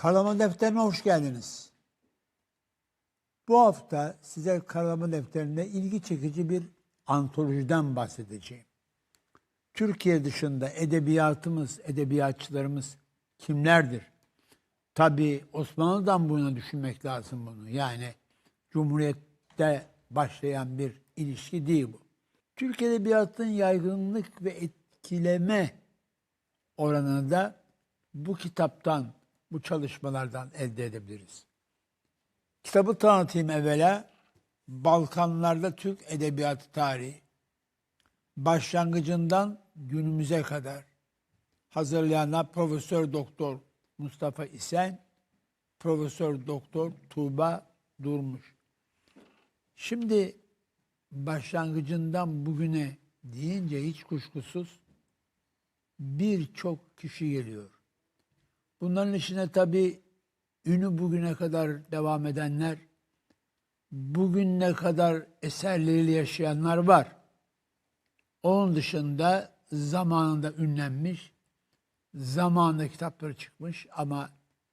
Karalama Defteri'ne hoş geldiniz. Bu hafta size Karalama Defteri'nde ilgi çekici bir antolojiden bahsedeceğim. Türkiye dışında edebiyatımız, edebiyatçılarımız kimlerdir? Tabii Osmanlı'dan bu yana düşünmek lazım bunu. Yani Cumhuriyet'te başlayan bir ilişki değil bu. Türk Edebiyatı'nın yaygınlık ve etkileme oranını da bu kitaptan, bu çalışmalardan elde edebiliriz. Kitabı tanıtayım evvela. Balkanlarda Türk Edebiyatı Tarihi. Başlangıcından günümüze kadar hazırlayanlar Profesör Doktor Mustafa İsen, Profesör Doktor Tuğba Durmuş. Şimdi başlangıcından bugüne deyince hiç kuşkusuz birçok kişi geliyor. Bunların içine tabii ünü bugüne kadar devam edenler, bugüne kadar eserleriyle yaşayanlar var. Onun dışında zamanında ünlenmiş, zamanında kitapları çıkmış ama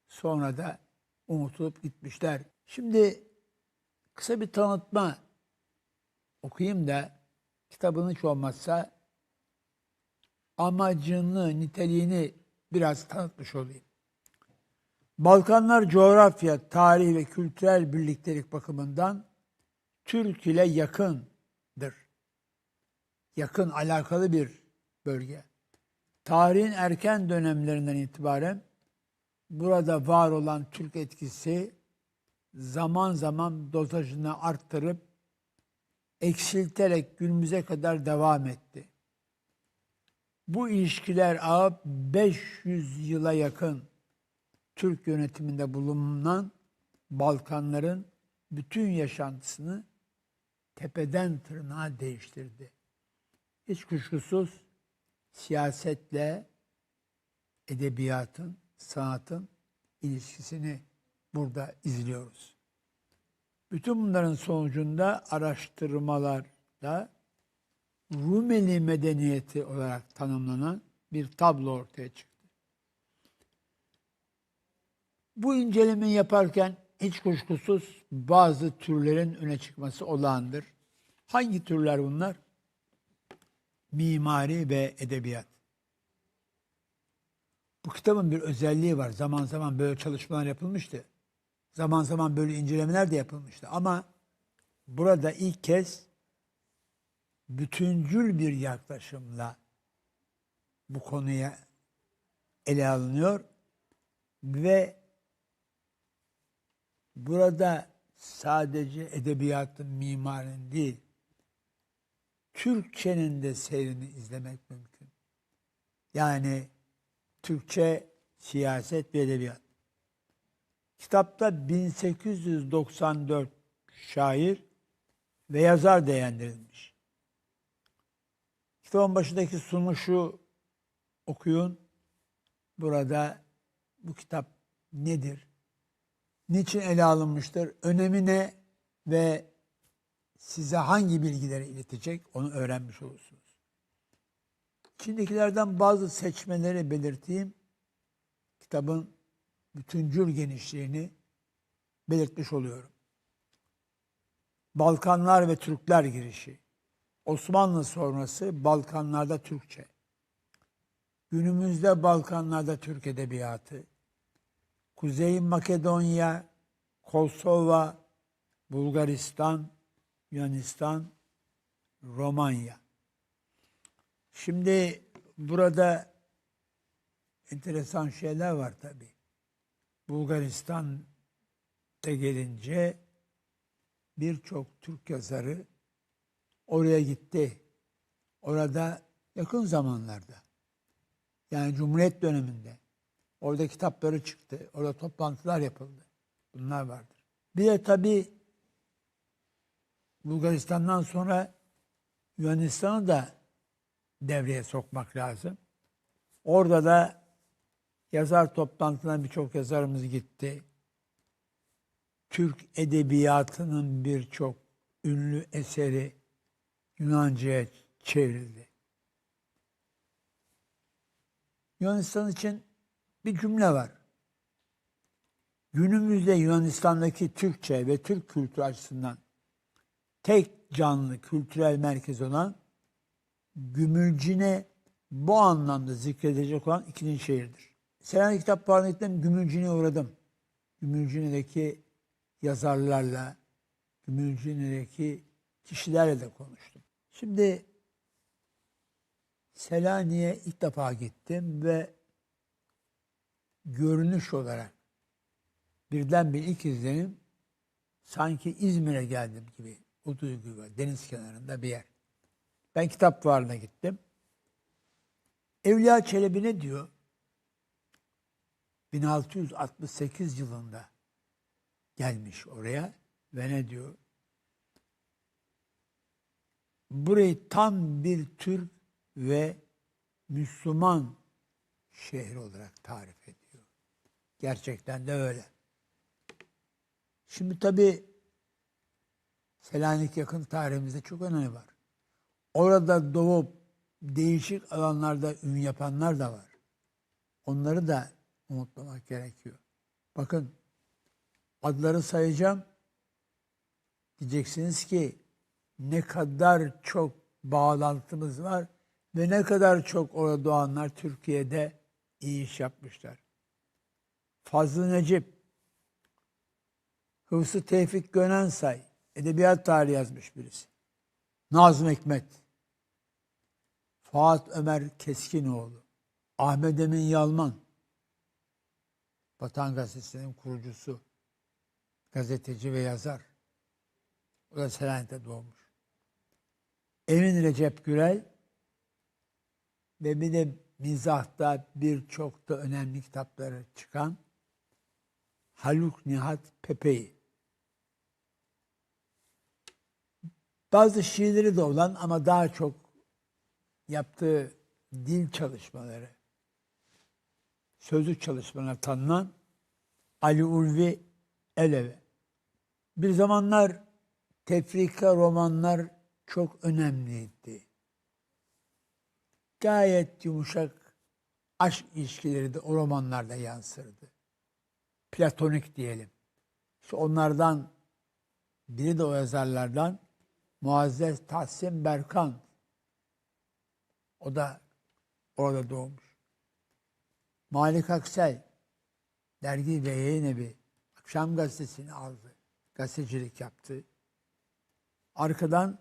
sonra da unutulup gitmişler. Şimdi kısa bir tanıtma okuyayım da kitabın hiç olmazsa amacını, niteliğini biraz tanıtmış olayım. Balkanlar coğrafya, tarih ve kültürel birliktelik bakımından Türk ile yakındır. Yakın, alakalı bir bölge. Tarihin erken dönemlerinden itibaren burada var olan Türk etkisi zaman zaman dozajını arttırıp eksilterek günümüze kadar devam etti. Bu ilişkiler ağı 500 yıla yakın Türk yönetiminde bulunan Balkanların bütün yaşantısını tepeden tırnağa değiştirdi. Hiç kuşkusuz siyasetle edebiyatın, sanatın ilişkisini burada izliyoruz. Bütün bunların sonucunda araştırmalarda Rumeli medeniyeti olarak tanımlanan bir tablo ortaya çıktı. Bu incelemeyi yaparken hiç kuşkusuz bazı türlerin öne çıkması olağandır. Hangi türler bunlar? Mimari ve edebiyat. Bu kitabın bir özelliği var. Zaman zaman böyle çalışmalar yapılmıştı. Zaman zaman böyle incelemeler de yapılmıştı. Ama burada ilk kez bütüncül bir yaklaşımla bu konuya ele alınıyor ve burada sadece edebiyatın, mimarinin değil, Türkçenin de seyrini izlemek mümkün. Yani Türkçe, siyaset ve edebiyat. Kitapta 1894 şair ve yazar beğendirilmiş. Kitabın başındaki sunuşu okuyun. Burada bu kitap nedir? Niçin ele alınmıştır? Önemi ne? Ve size hangi bilgileri iletecek onu öğrenmiş olursunuz. İçindekilerden bazı seçmeleri belirteyim. Kitabın bütüncül genişliğini belirtmiş oluyorum. Balkanlar ve Türkler girişi. Osmanlı sonrası Balkanlarda Türkçe. Günümüzde Balkanlarda Türk Edebiyatı. Kuzey Makedonya, Kosova, Bulgaristan, Yunanistan, Romanya. Şimdi burada enteresan şeyler var tabii. Bulgaristan'da gelince birçok Türk yazarı oraya gitti. Orada yakın zamanlarda yani Cumhuriyet döneminde orada kitapları çıktı. Orada toplantılar yapıldı. Bunlar vardır. Bir de tabii Bulgaristan'dan sonra Yunanistan'ı da devreye sokmak lazım. Orada da yazar toplantısına birçok yazarımız gitti. Türk edebiyatının birçok ünlü eseri Yunanca'ya çevrildi. Yunanistan için bir cümle var. Günümüzde Yunanistan'daki Türkçe ve Türk kültürü açısından tek canlı kültürel merkez olan Gümülcine bu anlamda zikredecek olan ikinci şehirdir. Selanik Kitap Fuarı'na gittim, Gümülcine'ye uğradım. Gümülcine'deki yazarlarla, Gümülcine'deki kişilerle de konuştum. Şimdi Selanik'e ilk defa gittim ve görünüş olarak birden bir ilk izlenim sanki İzmir'e geldim gibi o duygu var. Deniz kenarında bir yer. Ben kitap fuarına gittim. Evliya Çelebi ne diyor? 1668 yılında gelmiş oraya ve ne diyor? Burayı tam bir Türk ve Müslüman şehri olarak tarif ediyor. Gerçekten de öyle. Şimdi tabii Selanik yakın tarihimizde çok önemi var. Orada doğup değişik alanlarda ün yapanlar da var. Onları da unutmamak gerekiyor. Bakın adları sayacağım. Diyeceksiniz ki ne kadar çok bağlantımız var ve ne kadar çok orada doğanlar Türkiye'de iyi iş yapmışlar. Fazıl Necip, Hıfzı Tevfik Gönensay, edebiyat tarihi yazmış birisi. Nazım Hikmet, Fuat Ömer Keskinoğlu, Ahmet Emin Yalman, Vatan Gazetesi'nin kurucusu, gazeteci ve yazar. O da Selanik'te doğmuş. Emin Recep Gürel ve bir de mizahta birçok da önemli kitapları çıkan Haluk Nihat Pepe'yi. Bazı şiirleri de olan ama daha çok yaptığı dil çalışmaları, sözlük çalışmaları tanınan Ali Ulvi Eleve. Bir zamanlar tefrika romanlar çok önemliydi. Gayet yumuşak aşk ilişkileri de o romanlarda yansırdı. Platonik diyelim. İşte onlardan biri de o yazarlardan Muazzez Tahsin Berkan. O da orada doğmuş. Malik Aksel dergi ve yayın evi akşam gazetesini aldı. Gazetecilik yaptı. Arkadan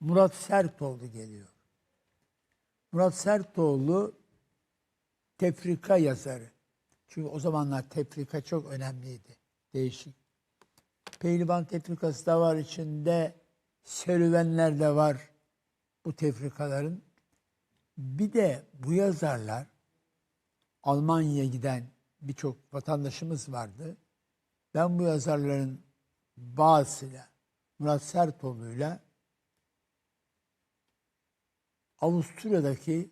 Murat Sertoğlu geliyor. Murat Sertoğlu tefrika yazarı. Çünkü o zamanlar tefrika çok önemliydi. Değişik. Pehlivan tefrikası da var içinde. Serüvenler de var bu tefrikaların. Bir de bu yazarlar Almanya'ya giden birçok vatandaşımız vardı. Ben bu yazarların bazısıyla Murat Sertoğlu'yla Avusturya'daki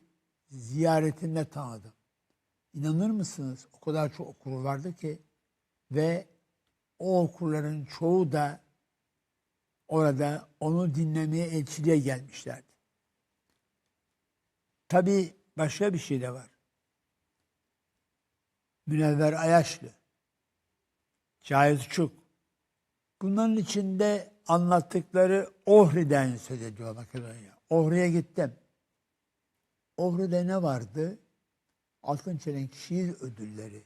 ziyaretinde tanıdım. İnanır mısınız? O kadar çok okuru vardı ki ve o okurların çoğu da orada onu dinlemeye elçiliğe gelmişlerdi. Tabii başka bir şey de var. Münevver Ayaşlı, Cahit Uçuk. Bunların içinde anlattıkları Ohri'den söz ediyor Makedonya. Ohri'ye gittim. Ohri'de ne vardı? Altın Çelenk şiir ödülleri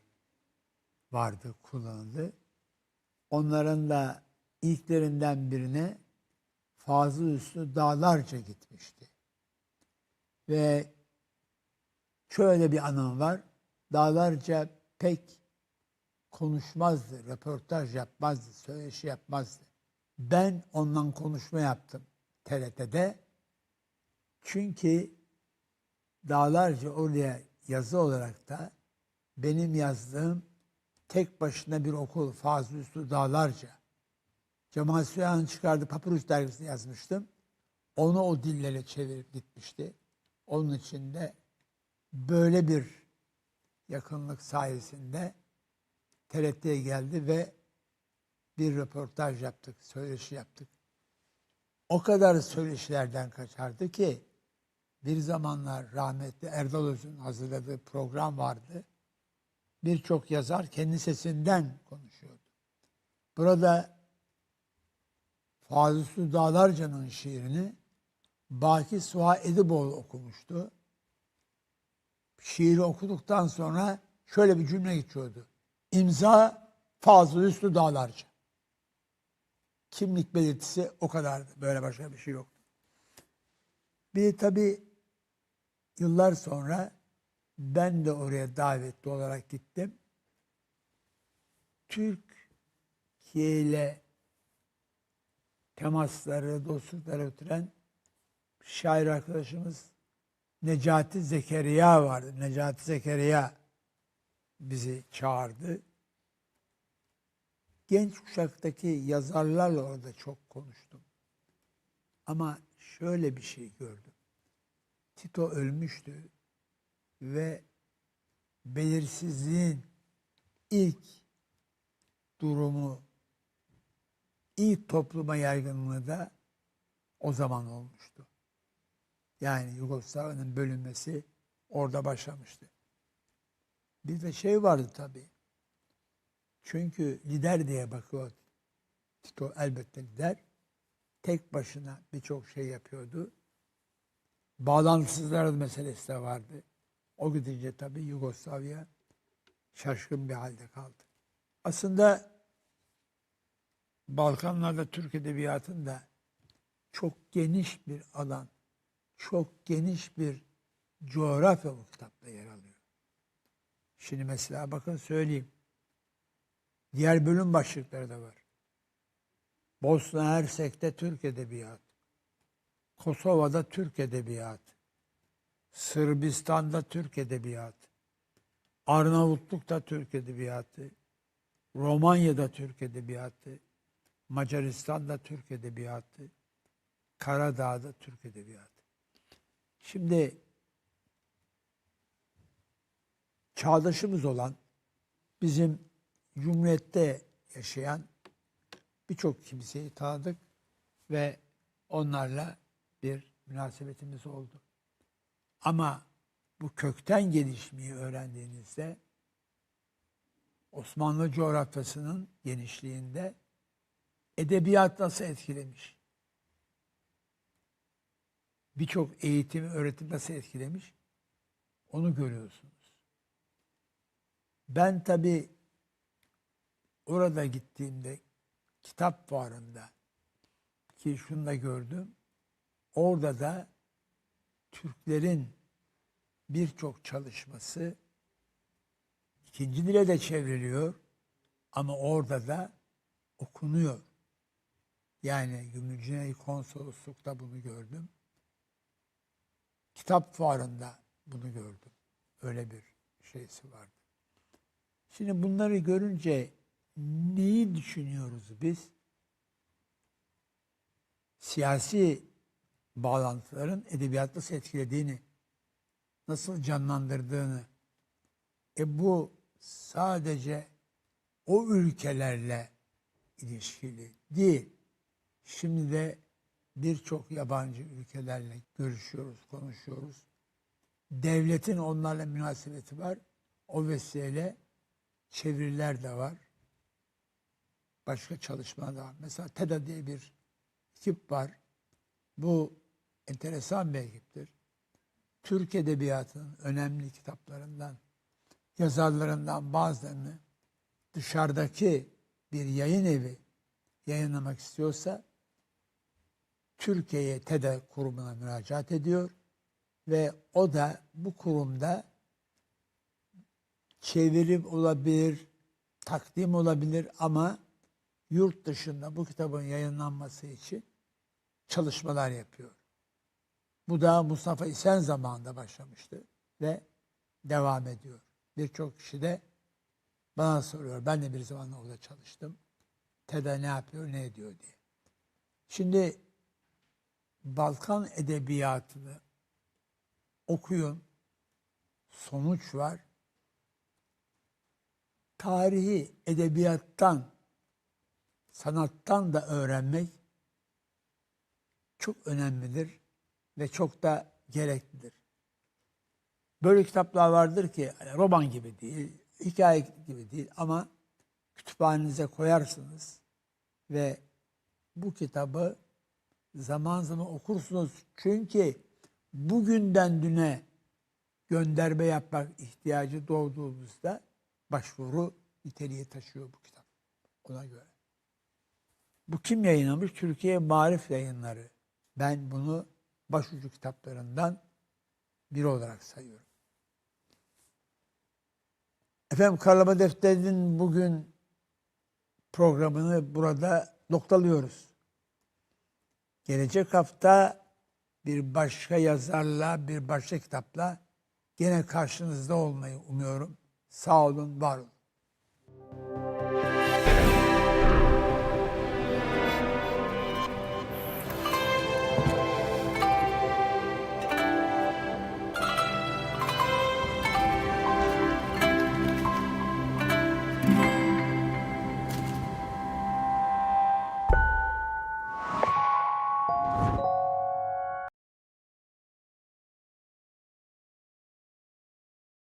vardı, kullanıldı. Onların da ilklerinden birine Fazıl Üstü dağlarca gitmişti. Ve şöyle bir anım var. Dağlarca pek konuşmazdı, röportaj yapmazdı, söyleşi yapmazdı. Ben ondan konuşma yaptım TRT'de. Çünkü dağlarca oraya yazı olarak da benim yazdığım tek başına bir okul Fazıl Üstü Dağlarca. Cemal Süreyya'nın çıkardığı Papyrus dergisini yazmıştım. Onu o dillere çevirip gitmişti. Onun için de böyle bir yakınlık sayesinde TRT'ye geldi ve bir röportaj yaptık, söyleşi yaptık. O kadar söyleşilerden kaçardı ki bir zamanlar rahmetli Erdal Öz'ün hazırladığı program vardı. birçok yazar kendi sesinden konuşuyordu. Burada Fazıl Dağlarca'nın şiirini Baki Suha Ediboğlu okumuştu. Şiiri okuduktan sonra şöyle bir cümle geçiyordu. İmza Fazıl Üstü Dağlarca. Kimlik belirtisi o kadardı. Böyle başka bir şey yoktu. Bir tabii yıllar sonra ben de oraya davetli olarak gittim. Türkiye ile temasları, dostlukları ötüren şair arkadaşımız Necati Zekeriya vardı. Necati Zekeriya bizi çağırdı. Genç kuşaktaki yazarlarla orada çok konuştum. Ama şöyle bir şey gördüm. Tito ölmüştü ve belirsizliğin ilk durumu, ilk topluma yaygınlığı da o zaman olmuştu. Yani Yugoslavya'nın bölünmesi orada başlamıştı. Bir de şey vardı tabii. Çünkü lider diye bakıyor Tito elbette lider. Tek başına birçok şey yapıyordu. Bağlantısızlar meselesi de vardı. O gidince tabii Yugoslavya şaşkın bir halde kaldı. Aslında Balkanlarda Türk Edebiyatı'nda çok geniş bir alan, çok geniş bir coğrafya bu kitapta yer alıyor. Şimdi mesela bakın söyleyeyim. Diğer bölüm başlıkları da var. Bosna Hersek'te Türk Edebiyatı. Kosova'da Türk Edebiyatı. Sırbistan'da Türk Edebiyatı. Arnavutluk'ta Türk Edebiyatı. Romanya'da Türk Edebiyatı. Macaristan'da Türk Edebiyatı. Karadağ'da Türk Edebiyatı. Şimdi çağdaşımız olan bizim Cumhuriyet'te yaşayan birçok kimseyi tanıdık ve onlarla bir münasebetimiz oldu. Ama bu kökten gelişmeyi öğrendiğinizde Osmanlı coğrafyasının genişliğinde edebiyat nasıl etkilemiş? Birçok eğitim, öğretim nasıl etkilemiş? Onu görüyorsunuz. Ben tabii orada gittiğimde kitap fuarında ki şunu da gördüm. Orada da Türklerin birçok çalışması ikinci dile de çevriliyor ama orada da okunuyor. Yani Gümrücüney Konsolosluk'ta bunu gördüm. Kitap fuarında bunu gördüm. Öyle bir şeysi vardı. Şimdi bunları görünce neyi düşünüyoruz biz? Siyasi bağlantıların edebiyat nasıl etkilediğini, nasıl canlandırdığını. E bu sadece o ülkelerle ilişkili değil. Şimdi de birçok yabancı ülkelerle görüşüyoruz, konuşuyoruz. Devletin onlarla münasebeti var. O vesileyle çeviriler de var. Başka çalışmalar da var. Mesela TEDA diye bir ekip var. Bu enteresan bir ekiptir. Türk Edebiyatı'nın önemli kitaplarından, yazarlarından bazılarını dışarıdaki bir yayın evi yayınlamak istiyorsa Türkiye'ye TEDA kurumuna müracaat ediyor ve o da bu kurumda çevirim olabilir, takdim olabilir ama yurt dışında bu kitabın yayınlanması için çalışmalar yapıyor. Bu da Mustafa İsen zamanında başlamıştı ve devam ediyor. Birçok kişi de bana soruyor. Ben de bir zaman orada çalıştım. TEDA ne yapıyor, ne ediyor diye. Şimdi Balkan edebiyatını okuyun. Sonuç var. Tarihi edebiyattan, sanattan da öğrenmek çok önemlidir ve çok da gereklidir. Böyle kitaplar vardır ki hani roman gibi değil, hikaye gibi değil ama kütüphanenize koyarsınız ve bu kitabı zaman zaman okursunuz. Çünkü bugünden düne gönderme yapmak ihtiyacı doğduğunuzda başvuru niteliği taşıyor bu kitap. Ona göre. Bu kim yayınlamış? Türkiye Marif Yayınları. Ben bunu başucu kitaplarından biri olarak sayıyorum. Efendim Karlama Defteri'nin bugün programını burada noktalıyoruz. Gelecek hafta bir başka yazarla, bir başka kitapla gene karşınızda olmayı umuyorum. Sağ olun, var olun.